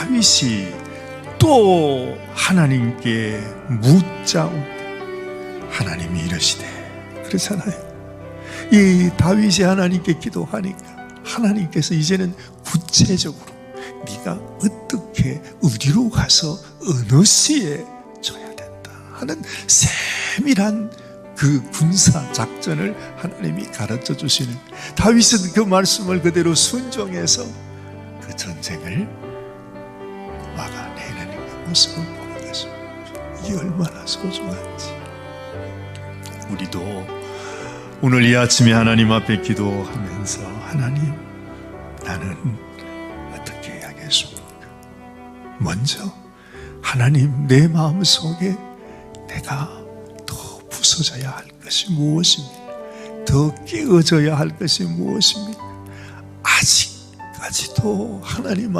다윗이 또 하나님께 묻자오되 하나님이 이러시되 그렇잖아요. 이 다윗이 하나님께 기도하니까 하나님께서 이제는 구체적으로 네가 어떻게 어디로 가서 어느 시에 줘야 된다 하는 세밀한 그 군사 작전을 하나님이 가르쳐 주시는 다윗은 그 말씀을 그대로 순종해서 그 전쟁을 막아내는 그 모습을 보는 것입니다. 이 얼마나 소중한지 우리도 오늘 이 아침에 하나님 앞에 기도하면서 하나님 나는 어떻게 해야겠습니까? 먼저 하나님 내 마음 속에 내가 더 부서져야 할 것이 무엇입니까? 더 깨어져야 할 것이 무엇입니까? 아직까지도 하나님